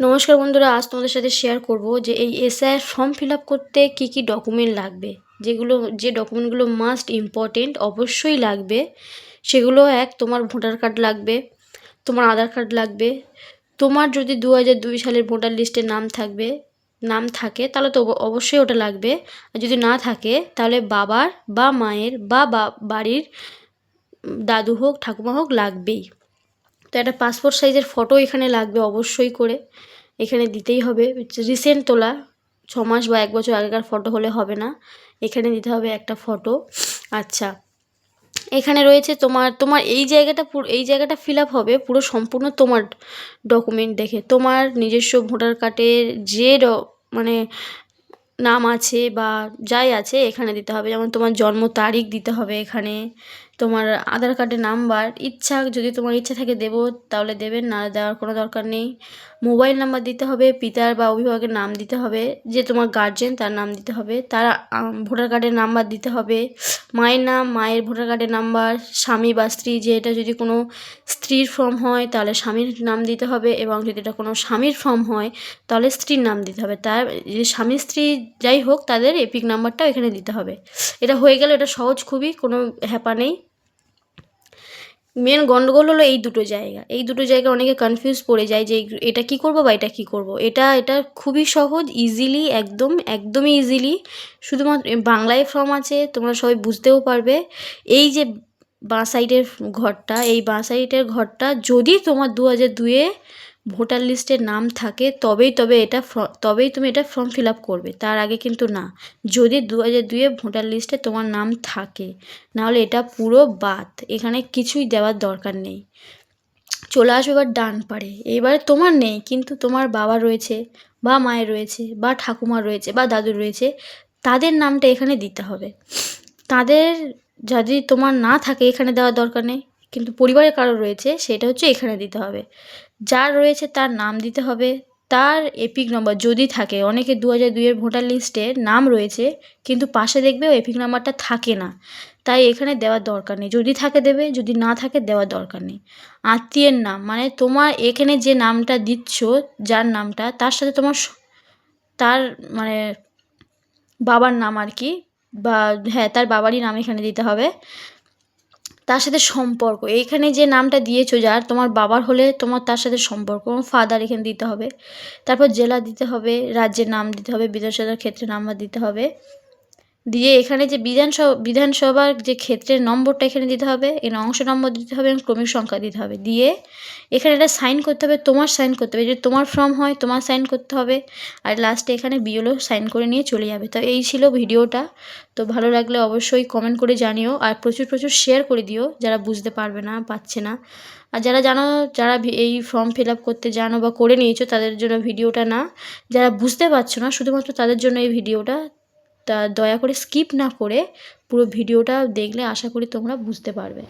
নমস্কার বন্ধুরা, আজ তোমাদের সাথে শেয়ার করব যে এই এসআইয়ের ফর্ম ফিল করতে কী কী ডকুমেন্ট লাগবে। যেগুলো, যে ডকুমেন্টগুলো মাস্ট ইম্পর্টেন্ট অবশ্যই লাগবে। সেগুলো এক, তোমার ভোটার কার্ড লাগবে, তোমার আধার কার্ড লাগবে। তোমার যদি দু দুই সালের ভোটার লিস্টে নাম থাকবে, নাম থাকে, তাহলে তো অবশ্যই ওটা লাগবে। আর যদি না থাকে, তাহলে বাবার বা মায়ের বা, বাড়ির দাদু হোক, ঠাকুমা হোক লাগবেই। তো একটা পাসপোর্ট সাইজের ফটো এখানে লাগবে অবশ্যই করে। এখানে দিতেই হবে। রিসেন্ট তোলা, ছ মাস বা এক বছর আগেকার ফটো হলে হবে না। এখানে দিতে হবে একটা ফটো আচ্ছা। এখানে রয়েছে তোমার তোমার এই জায়গাটা পুরো, এই জায়গাটা ফিল আপ হবে পুরো সম্পূর্ণ তোমার ডকুমেন্ট দেখে। তোমার নিজস্ব ভোটার কার্ডের যে মানে নাম আছে বা যাই আছে এখানে দিতে হবে। যেমন তোমার জন্ম তারিখ দিতে হবে এখানে। তোমার আধার কার্ডের নাম্বার, ইচ্ছা যদি তোমার ইচ্ছা থাকে দেবো, তাহলে দেবেন না দেওয়ার কোনো দরকার নেই। মোবাইল নাম্বার দিতে হবে, পিতার বা অভিভাবকের নাম দিতে হবে, যে তোমার গার্জেন তার নাম দিতে হবে, তার ভোটার কার্ডের নাম্বার দিতে হবে, মায়ের নাম, মায়ের ভোটার কার্ডের নাম্বার, স্বামী বা স্ত্রী, যে এটা যদি কোনো স্ত্রীর ফর্ম হয়, তাহলে স্বামীর নাম দিতে হবে এবং যদি এটা কোনো স্বামীর ফর্ম হয়, তাহলে স্ত্রীর নাম দিতে হবে। তার, যে স্বামী, স্ত্রী যাই হোক, তাদের এপিক নাম্বারটাও এখানে দিতে হবে। এটা হয়ে গেলে, এটা সহজ খুবই, কোনো হ্যাপা নেই। মেন গন্ডগোল হলো এই দুটো জায়গা। এই দুটো জায়গা অনেকে কনফিউজ পড়ে যায় যে এটা কি করব বা এটা কি করব। এটা এটা খুবই সহজ ইজিলি একদম, একদমই ইজিলি শুধুমাত্র বাংলায় ফর্ম আছে, তোমরা সবাই বুঝতেও পারবে। এই যে বাঁ সাইডের ঘরটা, এই বাঁ সাইডের ঘরটা যদি তোমার দু হাজার দুয়ে ভোটার লিস্টে নাম থাকে, তবেই, তবে এটা তবেই তুমি এটা ফর্ম ফিল আপ করবে। তার আগে কিন্তু না। যদি দু হাজার দুয়ে ভোটার লিস্টে তোমার নাম থাকে, নাহলে এটা পুরো বাদ। এখানে কিছুই দেওয়ার দরকার নেই। চলে আসবে এবার ডান পারে এবারে তোমার নেই, কিন্তু তোমার বাবা রয়েছে, বা মায়ের রয়েছে, বা ঠাকুমার রয়েছে, বা দাদুর রয়েছে, তাদের নামটা এখানে দিতে হবে। তাদের যদি তোমার না থাকে, এখানে দেওয়ার দরকার নেই। কিন্তু পরিবারের কারও রয়েছে, সেটা হচ্ছে এখানে দিতে হবে। যার রয়েছে তার নাম দিতে হবে। তার এপিক নম্বর যদি থাকে, অনেকে দু হাজার দুইয়ের ভোটার লিস্টে নাম রয়েছে, কিন্তু পাশে দেখবে এপিক নাম্বারটা থাকে না। তাই এখানে দেওয়ার দরকার নেই। যদি থাকে দেবে, যদি না থাকে দেওয়ার দরকার নেই। আত্মীয়ের নাম মানে তোমার এখানে যে নামটা দিচ্ছ, যার নামটা, তার সাথে তোমার তার মানে বাবার নাম আর কি, বা হ্যাঁ তার বাবারই নাম এখানে দিতে হবে। তার সাথে সম্পর্ক। এইখানে যে নামটা দিয়েছ, যার তোমার বাবার হলে তোমার তার সাথে সম্পর্ক ফাদার এখানে দিতে হবে। তারপর জেলা দিতে হবে, রাজ্যের নাম দিতে হবে, বিধানসভার ক্ষেত্রে নাম্বার দিতে হবে। দিয়ে এখানে যে বিধানসভা বিধানসভার যে ক্ষেত্রের নম্বরটা এখানে দিতে হবে এখানে অংশ নম্বর দিতে হবে এবং ক্রমিক সংখ্যা দিতে হবে। দিয়ে এখানে এটা সাইন করতে হবে, তোমার সাইন করতে হবে। যদি তোমার ফর্ম হয়, তোমার সাইন করতে হবে। আর লাস্টে এখানে বিওলো সাইন করে নিয়ে চলে যাবে। তো এই ছিল ভিডিওটা। তো ভালো লাগলে অবশ্যই কমেন্ট করে জানিও। আর প্রচুর প্রচুর শেয়ার করে দিও, যারা বুঝতে পারবে না পাচ্ছে না। আর যারা জানো, যারা এই ফর্ম ফিল আপ করতে জানো বা করে নিয়েছো, তাদের জন্য ভিডিওটা না। যারা বুঝতে পারছ না, শুধুমাত্র তাদের জন্য এই ভিডিওটা তা দয়া করে স্কিপ না করে পুরো ভিডিওটা দেখলে আশা করি তোমরা বুঝতে পারবে।